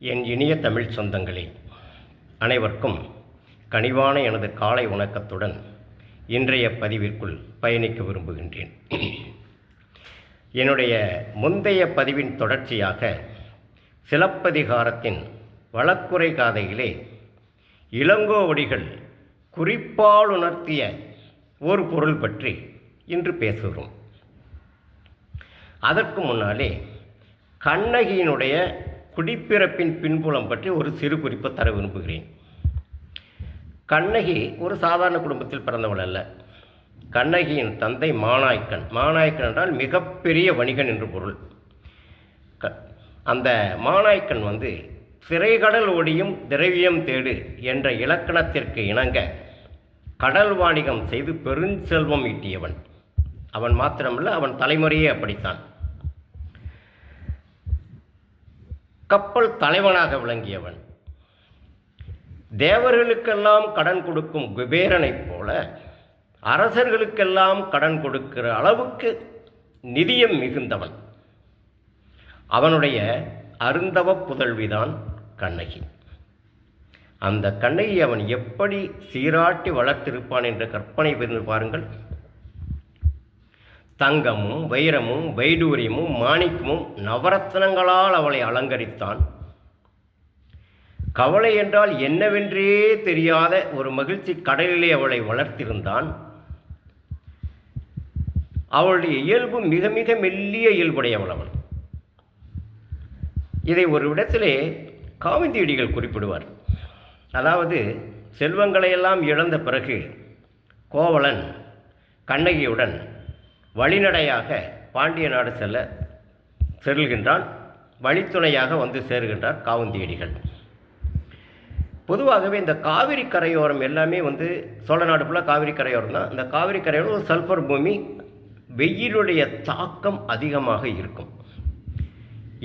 என் இனிய தமிழ் சொந்தங்களே அனைவருக்கும் கனிவான எனது காலை வணக்கத்துடன் இன்றைய பதிவிற்குள் பயணிக்க விரும்புகின்றேன். என்னுடைய முந்தைய பதிவின் தொடர்ச்சியாக சிலப்பதிகாரத்தின் வழக்குரை காதையிலே இளங்கோவடிகள் குறிப்பால் உணர்த்திய ஒரு பொருள் பற்றி இன்று பேசுகிறோம். அதற்கு முன்னாலே கண்ணகியினுடைய குடிப்பிறப்பின் பின்புலம் பற்றி ஒரு சிறு குறிப்பை தர விரும்புகிறேன். கண்ணகி ஒரு சாதாரண குடும்பத்தில் பிறந்தவள் அல்ல. கண்ணகியின் தந்தை மாநாய்க்கன். மாநாய்க்கன் என்றால் மிகப்பெரிய வணிகன் என்று பொருள். க அந்த மாநாய்க்கன் வந்து திரைகடல் ஒடியும் திரவியம் தேடு என்ற இலக்கணத்திற்கு இணங்க கடல் வாணிகம் செய்து பெருஞ்செல்வம் ஈட்டியவன். அவன் மாத்திரமல்ல அவன் தலைமுறையே அப்படித்தான். கப்பல் தலைவனாக விளங்கியவன். தேவர்களுக்கெல்லாம் கடன் கொடுக்கும் குபேரனைப் போல அரசர்களுக்கெல்லாம் கடன் கொடுக்கிற அளவுக்கு நிதியம் மிகுந்தவன். அவனுடைய அருந்தவ புதல்விதான் கண்ணகி. அந்த கண்ணகி அவன் எப்படி சீராட்டி வளர்த்திருப்பான் என்ற கற்பனை புரிந்து பாருங்கள். தங்கமும் வைரமும் வைடூரியமும் மாணிக்கமும் நவரத்னங்களால் அவளை அலங்கரித்தான். கவலை என்றால் என்னவென்றே தெரியாத ஒரு மகிழ்ச்சி கடலிலே அவளை வளர்த்திருந்தான். அவளுடைய இயல்பு மிக மிக மெல்லிய இயல்புடையவள் அவள். இதை ஒரு இடத்திலே காவிந்தியடிகள் குறிப்பிடுவார். அதாவது செல்வங்களையெல்லாம் இழந்த பிறகு கோவலன் கண்ணகியுடன் வழிநடையாக பாண்டிய நாடு செல்ல செல்கின்றான். வழித்துணையாக வந்து சேருகின்றார் காவுந்தியடிகள் பொதுவாகவே இந்த காவிரி கரையோரம் எல்லாமே வந்து சோழ நாடு ஃபுல்லாக காவிரி கரையோரம் தான். இந்த காவிரி கரையோரம் ஒரு சல்பர் பூமி வெயிலுடைய தாக்கம் அதிகமாக இருக்கும்.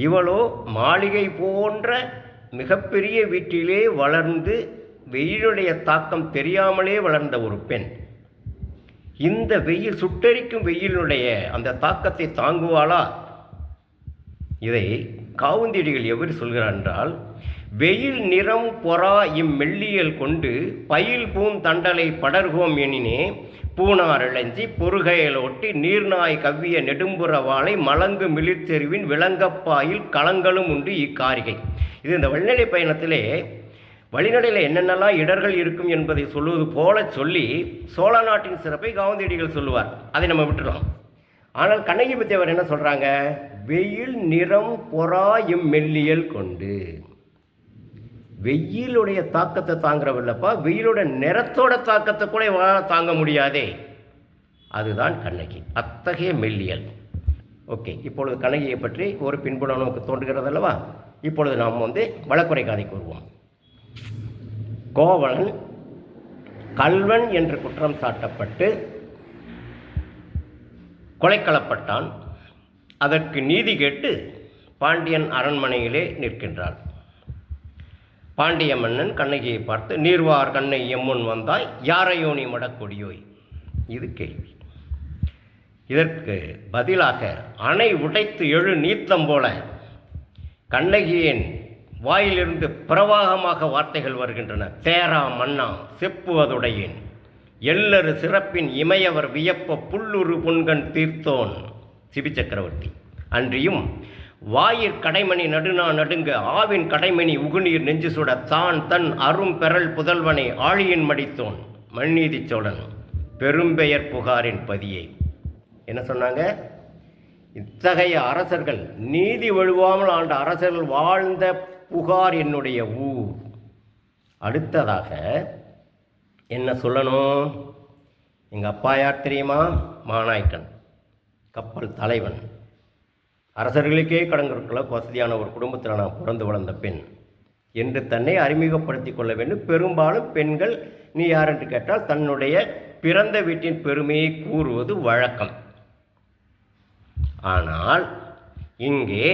இவளோ மாளிகை போன்ற மிகப்பெரிய வீட்டிலே வளர்ந்து வெயிலுடைய தாக்கம் தெரியாமலே வளர்ந்த ஒரு பெண். இந்த வெயில் சுட்டெரிக்கும் வெயிலுடைய அந்த தாக்கத்தை தாங்குவாளா? இதை காவுந்தியடிகள் எவர் சொல்கிறார் என்றால் வெயில் நிறம் பொறா இம்மெல்லியல் கொண்டு பயில் பூந்தண்டலை படர்கோம் எனினே பூனார் இளஞ்சி பொறுகையலோட்டி நீர்நாய் கவ்விய நெடும்புற வாழை மலங்கு மிளிர்த்தெருவின் விளங்கப்பாயில் களங்களும் உண்டு இக்காரிகை. இது இந்த வழிநடை பயணத்திலே வழிநடையில் என்னென்னலாம் இடர்கள் இருக்கும் என்பதை சொல்லுவது போல சொல்லி சோழ நாட்டின் சிறப்பை காந்தியடிகள் சொல்லுவார். அதை நம்ம விட்டுறோம் ஆனால் கண்ணகி பற்றி அவர் என்ன சொல்கிறாங்க வெயில் நிறம் பொறா இம்மெல்லியல் கொண்டு. வெயிலுடைய தாக்கத்தை தாங்குறவில்லப்பா வெயிலோட நிறத்தோட தாக்கத்தை கூட தாங்க முடியாதே. அதுதான் கண்ணகி. அத்தகைய மெல்லியல். ஓகே இப்பொழுது கண்ணகியை பற்றி ஒரு பின்புணம் நமக்கு தோன்றுகிறது அல்லவா இப்பொழுது நாம் வந்து வழக்குரை காதைக்கு வருவோம். கோவலன் கல்வன் என்று குற்றம் சாட்டப்பட்டு கொலைக்களப்பட்டான். அதற்கு நீதி கேட்டு பாண்டியன் அரண்மனையிலே நிற்கின்றான் பாண்டிய மன்னன் கண்ணகியை பார்த்து நீர்வார் கண்ணை எம்முன் வந்தாய் யாரையோ நீ மடக்கொடியோய்? இது கேள்வி. இதற்கு பதிலாக அணை உடைத்து எழு நீத்தம் போல கண்ணகியின் வாயிலிருந்து பிரவாகமாக வார்த்தைகள் வருகின்றன. தேரா மன்னா செப்புவதுடையேன் எல்லரு சிறப்பின் இமையவர் வியப்ப புல்லுரு புன்கண் தீர்த்தோன். சிபி சக்கரவர்த்தி அன்றியும் வாயிற் கடைமணி நடுநா நடுங்க ஆவின் கடைமணி உகுநீர் நெஞ்சு சுட தான் தன் அரும் பெறல் புதல்வனை ஆழியின் மடித்தோன். மண்ணீதி சோழன் பெரும்பெயர் புகாரின் பதியை. என்ன சொன்னாங்க? இத்தகைய அரசர்கள் நீதி வழுவாமல் ஆண்ட அரசர்கள் வாழ்ந்த புகார் என்னுடைய ஊர் அடுத்ததாக என்ன சொல்லணும்? எங்கள் அப்பா யார் தெரியுமா? மாநாய்க்கன் கப்பல் தலைவன். அரசர்களுக்கே கடன் வசதியான ஒரு குடும்பத்தில் நான் பிறந்து வளர்ந்த பெண். என்று தன்னை அறிமுகப்படுத்தி கொள்ள வேண்டும். பெரும்பாலும் பெண்கள் நீ யார் என்று கேட்டால் தன்னுடைய பிறந்த வீட்டின் பெருமையை கூறுவது வழக்கம். ஆனால் இங்கே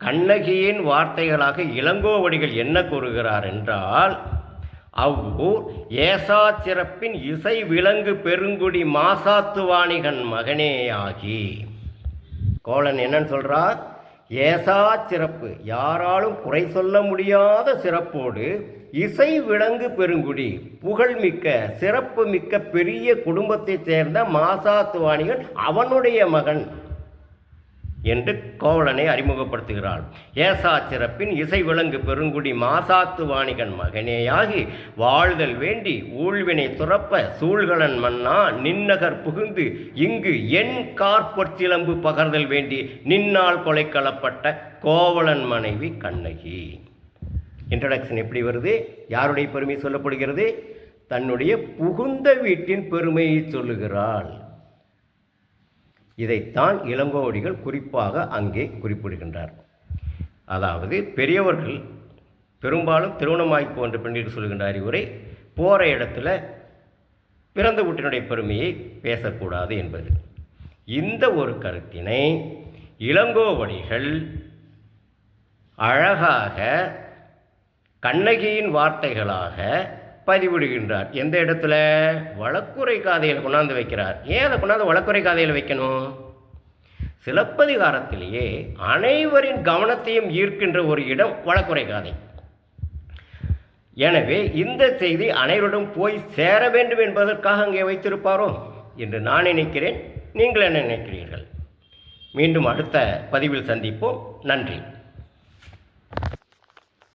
கண்ணகியின் வார்த்தைகளாக இளங்கோவடிகள் என்ன கூறுகிறார் என்றால் அவ்வூர் ஏசா சிறப்பின் இசை விலங்கு பெருங்குடி மாசாத்துவாணிகன் மகனேயாகி கோலன் என்னன்னு சொல்றார்? ஏசா சிறப்பு யாராலும் குறை சொல்ல முடியாத சிறப்போடு இசை விலங்கு பெருங்குடி புகழ்மிக்க சிறப்பு மிக்க பெரிய குடும்பத்தைச் சேர்ந்த மாசாத்துவாணிகள் அவனுடைய மகன். என்று கோவலனை அறிமுகப்படுத்துகிறாள். ஏசா சிறப்பின் இசை விலங்கு பெருங்குடி மாசாத்து வாணிகன் மகனேயாகி வாழ்தல் வேண்டி ஊழ்வினை துறப்ப சூழ்கலன் மன்னா நின்னகர் புகுந்து இங்கு என் கார்பொற்சிலம்பு பகர்தல் வேண்டி நின்னால் கொலைக்களப்பட்ட கோவலன் மனைவி கண்ணகி. இன்ட்ரடக்ஷன் எப்படி வருது? யாருடைய பெருமை சொல்லப்படுகிறது? தன்னுடைய புகுந்த வீட்டின் பெருமையை சொல்லுகிறாள். இதைத்தான் இளங்கோவடிகள் குறிப்பாக அங்கே குறிப்பிடுகின்றார். அதாவது பெரியவர்கள் பெரும்பாலும் திருமணமாய் போன்ற பெண்ணிற்கு சொல்கின்ற அறிவுரை போகிற இடத்துல பிறந்த வீட்டினுடைய பெருமையை பேசக்கூடாது என்பது. இந்த ஒரு கருத்தினை இளங்கோவடிகள் அழகாக கண்ணகியின் வார்த்தைகளாக பதிவிடுகின்றார். எந்த இடத்துல? வழக்குரை காதையில் கொண்டாந்து வைக்கிறார். ஏன் அதை கொண்டாந்து வழக்குரை காதையில் வைக்கணும்? சிலப்பதிகாரத்திலேயே அனைவரின் கவனத்தையும் ஈர்க்கின்ற ஒரு இடம் வழக்குரை காதை. எனவே இந்த செய்தி அனைவரிடம் போய் சேர வேண்டும் என்பதற்காக அங்கே வைத்திருப்பாரோ? என்று நான் நினைக்கிறேன். நீங்கள் என்ன நினைக்கிறீர்கள்? மீண்டும் அடுத்த பதிவில் சந்திப்போம். நன்றி.